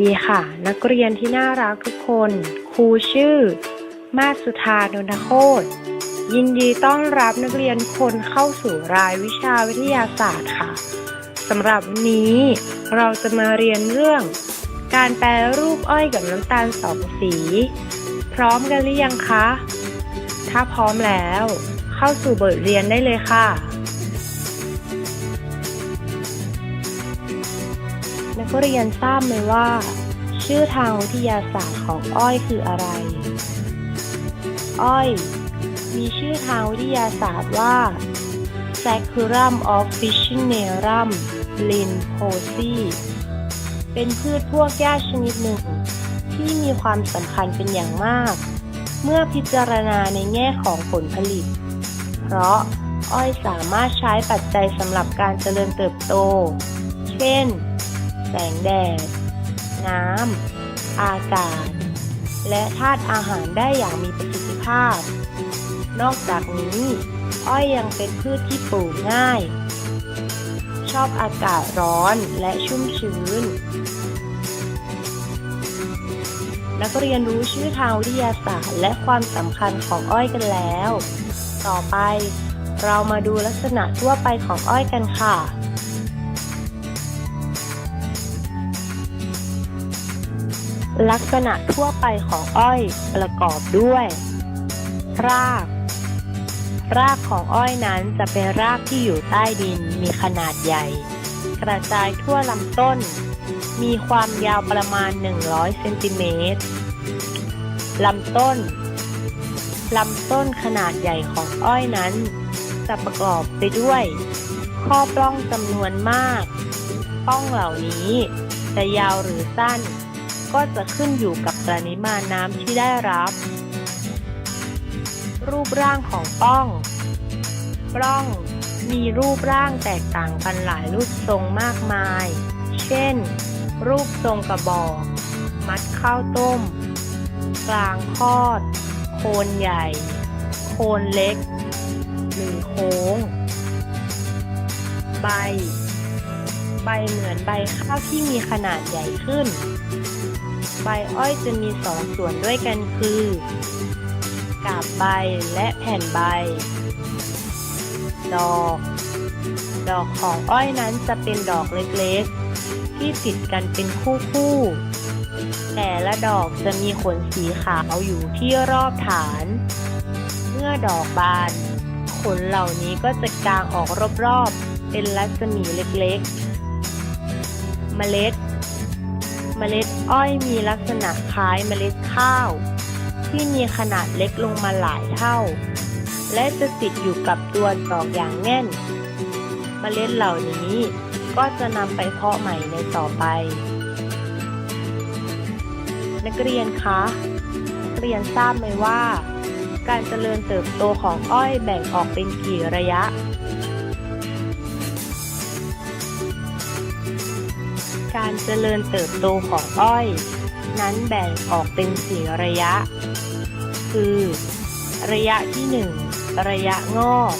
ดีค่ะ นักเรียนที่น่ารักทุกคน ครูชื่อ มาสุธานนทโคตยินดีต้อนรับนักเรียนคนเข้าสู่รายวิชาวิทยาศาสตร์ค่ะสำหรับวันนี้เราจะมาเรียนเรื่อง การแปรรูปอ้อยกับน้ำตาลสองสี พร้อมกันหรือยังคะ ถ้าพร้อมแล้ว เข้าสู่บทเรียนได้เลยค่ะนักเรียนทราบไหมว่า ชื่อทางวิทยาศาสตร์ของอ้อยคืออะไร อ้อย มีชื่อทางวิทยาศาสตร์ว่า Saccharum officinarum lin p o s i เป็นพืชพวกหญ้าชนิดหนึ่ง ที่มีความสำคัญเป็นอย่างมาก เมื่อพิจารณาในแง่ของผลผลิต เพราะอ้อยสามารถใช้ปัจจัยสำหรับการเจริญเติบโต เช่น แสงแดด น้ำ อากาศ และธาตุอาหารได้อย่างมีประสิทธิภาพ นอกจากนี้ อ้อยยังเป็นพืชที่ปลูกง่าย ชอบอากาศร้อนและชุ่มชื้น นักเรียนรู้ชื่อทางวิทยาศาสตร์ และความสำคัญของอ้อยกันแล้ว ต่อไปเรามาดูลักษณะทั่วไปของอ้อยกันค่ะ ลักษณะทั่วไปของอ้อยประกอบด้วย ราก รากของอ้อยนั้นจะเป็นรากที่อยู่ใต้ดินมีขนาดใหญ่ กระจายทั่วลำต้น มีความยาวประมาณ 100 เซนติเมตรลำต้น ลำต้นขนาดใหญ่ของอ้อยนั้น จะประกอบไปด้วย ข้อปล้องจำนวนมาก ป้องเหล่านี้จะยาวหรือสั้น ก็จะขึ้นอยู่กับปริมาณน้ำที่ได้รับ รูปร่างของป้อง ปล้อง มีรูปร่างแตกต่างกันหลายรูปทรงมากมาย เช่น รูปทรงกระบอก มัดข้าวต้ม กลางคอด โคนใหญ่ โคนเล็ก หรือโค้ง ใบ ใบเหมือนใบข้าวที่มีขนาดใหญ่ขึ้น ใบอ้อยจะมีสองส่วนด้วยกันคือ กาบใบและแผ่นใบ ดอก ดอกของอ้อยนั้นจะเป็นดอกเล็กๆ ที่ติดกันเป็นคู่ๆ แต่ละดอกจะมีขนสีขาวอยู่ที่รอบฐาน เมื่อดอกบาน ขนเหล่านี้ก็จะกางออกรอบๆ เป็นรัศมีเล็กๆ เมล็ด เมล็ดอ้อยมีลักษณะคล้ายเมล็ดข้าว ที่มีขนาดเล็กลงมาหลายเท่า และจะติดอยู่กับตัวดอกอย่างแน่น เมล็ดเหล่านี้ก็จะนำไปเพาะใหม่ในต่อไป นักเรียนคะเรียนทราบไหมว่า การเจริญเติบโตของอ้อยแบ่งออกเป็นกี่ระยะ การเจริญเติบโตของอ้อย นั้นแบ่งออกเป็นสี่ระยะ คือ ระยะที่หนึ่งระยะงอก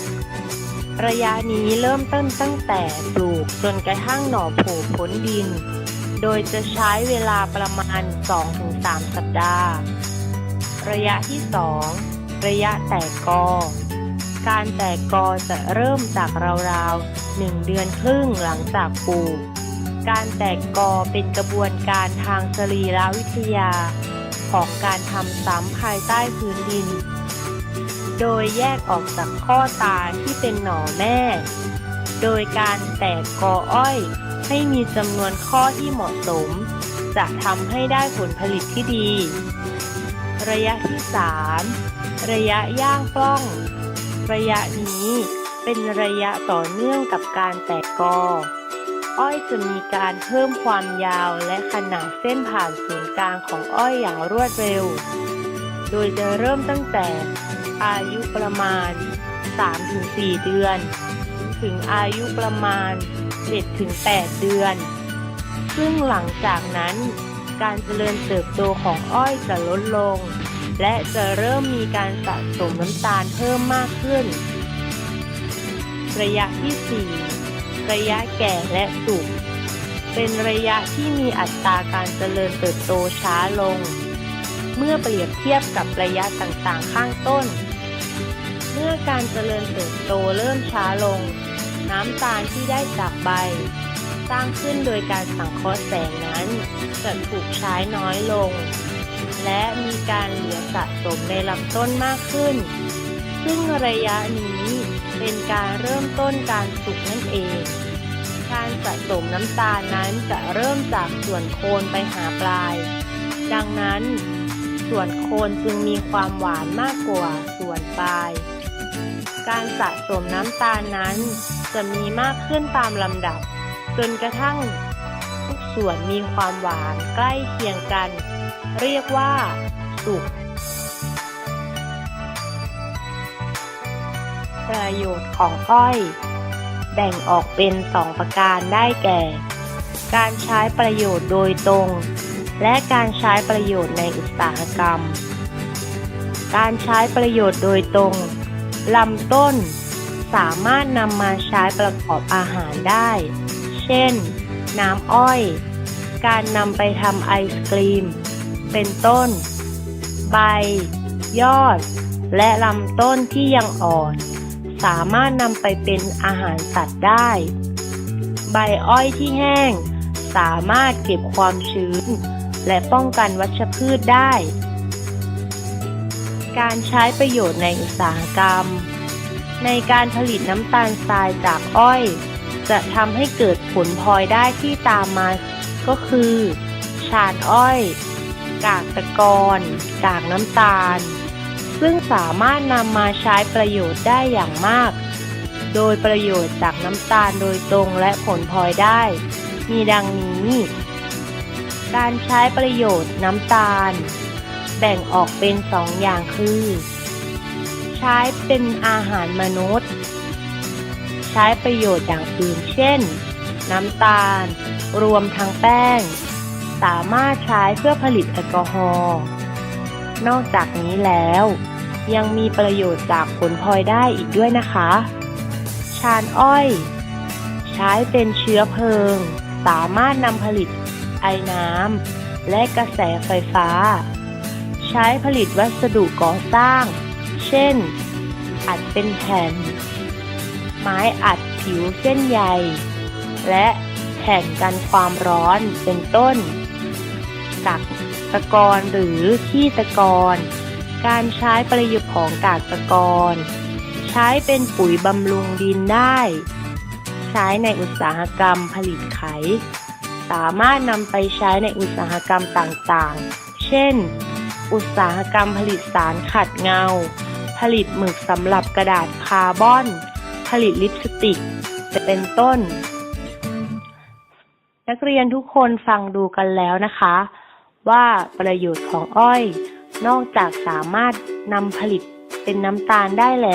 ระยะนี้เริ่มต้นตั้งแต่ปลูกจนกระทั่งหน่อโผล่พ้นดิน โดยจะใช้เวลาประมาณ 2-3 สัปดาห์ ระยะที่สองระยะแตกกอ การแตกกอจะเริ่มจากราวๆหนึ่งเดือนครึ่งหลังจากปลูก การแตกกอเป็นกระบวนการทางสรีรวิทยา ของการทำซ้ำภายใต้พื้นดิน โดยแยกออกจากข้อตาที่เป็นหน่อแม่ โดยการแตกกออ้อยให้มีจำนวนข้อที่เหมาะสม จะทำให้ได้ผลผลิตที่ดี ระยะที่ 3 ระยะย่างปล้อง ระยะนี้เป็นระยะต่อเนื่องกับการแตกกอ อ้อยจะมีการเพิ่มความยาวและขนาดเส้นผ่านศูนย์กลางของอ้อยอย่างรวดเร็ว โดยจะเริ่มตั้งแต่อายุประมาณ 3-4 เดือน ถึงอายุประมาณ 7-8 เดือน ซึ่งหลังจากนั้นการเจริญเติบโตของอ้อยจะลดลง และจะเริ่มมีการสะสมน้ำตาลเพิ่มมากขึ้น ระยะที่ 4 ระยะแก่และสุกเป็นระยะที่มีอัตราการเจริญเติบโตช้าลง เมื่อเปรียบเทียบกับระยะต่างๆข้างต้น เมื่อการเจริญเติบโตเริ่มช้าลง น้ำตาลที่ได้จากใบ สร้างขึ้นโดยการสังเคราะห์แสงนั้น จะถูกใช้น้อยลง และมีการเหลือสะสมในลำต้นมากขึ้น ซึ่งระยะนี้ เป็นการเริ่มต้นการสุกนั่นเอง การสะสมน้ำตาลนั้นจะเริ่มจากส่วนโคนไปหาปลาย ดังนั้น ส่วนโคนจึงมีความหวานมากกว่าส่วนปลาย การสะสมน้ำตาลนั้นจะมีมากขึ้นตามลำดับ จนกระทั่งทุกส่วนมีความหวานใกล้เคียงกัน เรียกว่าสุก ประโยชน์ของอ้อย แบ่งออกเป็นสองประการได้แก่ การใช้ประโยชน์โดยตรง และการใช้ประโยชน์ในอุตสาหกรรม การใช้ประโยชน์โดยตรงลำต้นสามารถนำมาใช้ประกอบอาหารได้ เช่น น้ำอ้อย การนำไปทำไอศกรีม เป็นต้น ใบ ยอด และลำต้นที่ยังอ่อน สามารถนำไปเป็นอาหารสัตว์ได้ ใบอ้อยที่แห้ง สามารถเก็บความชื้น และป้องกันวัชพืชได้ การใช้ประโยชน์ในอุตสาหกรรม ในการผลิตน้ำตาลทรายจากอ้อย จะทำให้เกิดผลพลอยได้ที่ตามมา ก็คือ ชานอ้อย กากตะกอน กากน้ำตาล ซึ่งสามารถนำมาใช้ประโยชน์ได้อย่างมาก โดยประโยชน์จากน้ำตาลโดยตรงและผลพลอยได้ มีดังนี้ การใช้ประโยชน์น้ำตาล แบ่งออกเป็นสองอย่างคือ ใช้เป็นอาหารมนุษย์ ใช้ประโยชน์อย่างอื่นเช่น น้ำตาล รวมทั้งแป้ง สามารถใช้เพื่อผลิตแอลกอฮอล์นอกจากนี้แล้ว ยังมีประโยชน์จากผลพลอยได้อีกด้วยนะคะ ชานอ้อย ใช้เป็นเชื้อเพลิง สามารถนำผลิตไอน้ำและกระแสไฟฟ้า ใช้ผลิตวัสดุก่อสร้าง เช่น อัดเป็นแผ่น ไม้อัดผิวเส้นใย และแผ่นกันความร้อนเป็นต้นกากตะกอนหรือขี้ตะกอน การใช้ประโยชน์ของกากตะกอนใช้เป็นปุ๋ยบำรุงดินได้ ใช้ในอุตสาหกรรมผลิตไข สามารถนำไปใช้ในอุตสาหกรรมต่างๆ เช่น อุตสาหกรรมผลิตสารขัดเงา ผลิตหมึกสำหรับกระดาษคาร์บอน ผลิตลิปสติก เป็นต้น นักเรียนทุกคนฟังดูกันแล้วนะคะ ว่าประโยชน์ของอ้อย นอกจากสามารถนำผลิตเป็นน้ำตาลได้แล้ว